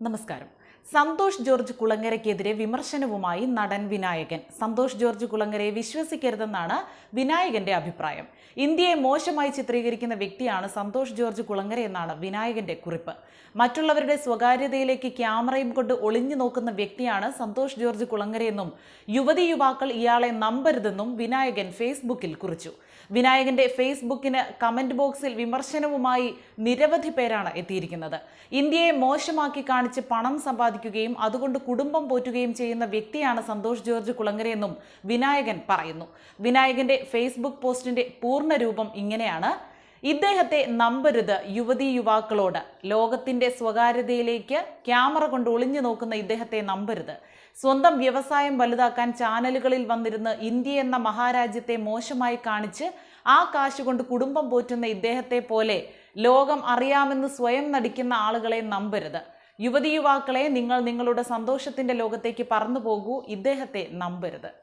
നമസ്കാരം സന്തോഷ് ജോർജ് കുളങ്ങരയ്ക്കെതിരെ വിമർശനവുമായി നടൻ വിനായകൻ. സന്തോഷ് ജോർജ് കുളങ്ങരയെ വിശ്വസിക്കരുതെന്നാണ് വിനായകന്റെ അഭിപ്രായം. ഇന്ത്യയെ മോശമായി ചിത്രീകരിക്കുന്ന വ്യക്തിയാണ് സന്തോഷ് ജോർജ് കുളങ്ങര എന്നാണ് വിനായകന്റെ കുറിപ്പ്. മറ്റുള്ളവരുടെ സ്വകാര്യതയിലേക്ക് ക്യാമറയും കൊണ്ട് ഒളിഞ്ഞു നോക്കുന്ന വ്യക്തിയാണ് സന്തോഷ് ജോർജ് കുളങ്ങരയെന്നും യുവതി യുവാക്കൾ ഇയാളെ നമ്പരുതെന്നും വിനായകൻ ഫേസ്ബുക്കിൽ കുറിച്ചു. വിനായകന്റെ ഫേസ്ബുക്കിന് കമന്റ് ബോക്സിൽ വിമർശനവുമായി നിരവധി പേരാണ് എത്തിയിരിക്കുന്നത്. ഇന്ത്യയെ മോശമാക്കി കാണിച്ച് പണം സമ്പാദിക്കുകയും അതുകൊണ്ട് കുടുംബം പോറ്റുകയും ചെയ്യുന്ന വ്യക്തിയാണ് സന്തോഷ് ജോർജ് കുളങ്ങരയെന്നും വിനായകൻ പറയുന്നു. വിനായകന്റെ ഫേസ്ബുക്ക് പോസ്റ്റിന്റെ പൂർണ രൂപം ഇങ്ങനെയാണ്. ഇദ്ദേഹത്തെ നമ്പരുത് യുവതി യുവാക്കളോട്. ലോകത്തിന്റെ സ്വകാര്യതയിലേക്ക് ക്യാമറ കൊണ്ട് ഒളിഞ്ഞു നോക്കുന്ന ഇദ്ദേഹത്തെ നമ്പരുത്. സ്വന്തം വ്യവസായം വലുതാക്കാൻ ചാനലുകളിൽ വന്നിരുന്ന് ഇന്ത്യ എന്ന മഹാരാജ്യത്തെ മോശമായി കാണിച്ച് ആ കാശ് കൊണ്ട് കുടുംബം പോറ്റുന്ന ഇദ്ദേഹത്തെ പോലെ ലോകം അറിയാമെന്ന് സ്വയം നടിക്കുന്ന ആളുകളെ നമ്പരുത്. യുവതി യുവാക്കളെ നിങ്ങൾ നിങ്ങളുടെ സന്തോഷത്തിന്റെ ലോകത്തേക്ക് പറന്നു പോകൂ. ഇദ്ദേഹത്തെ നമ്പരുത്.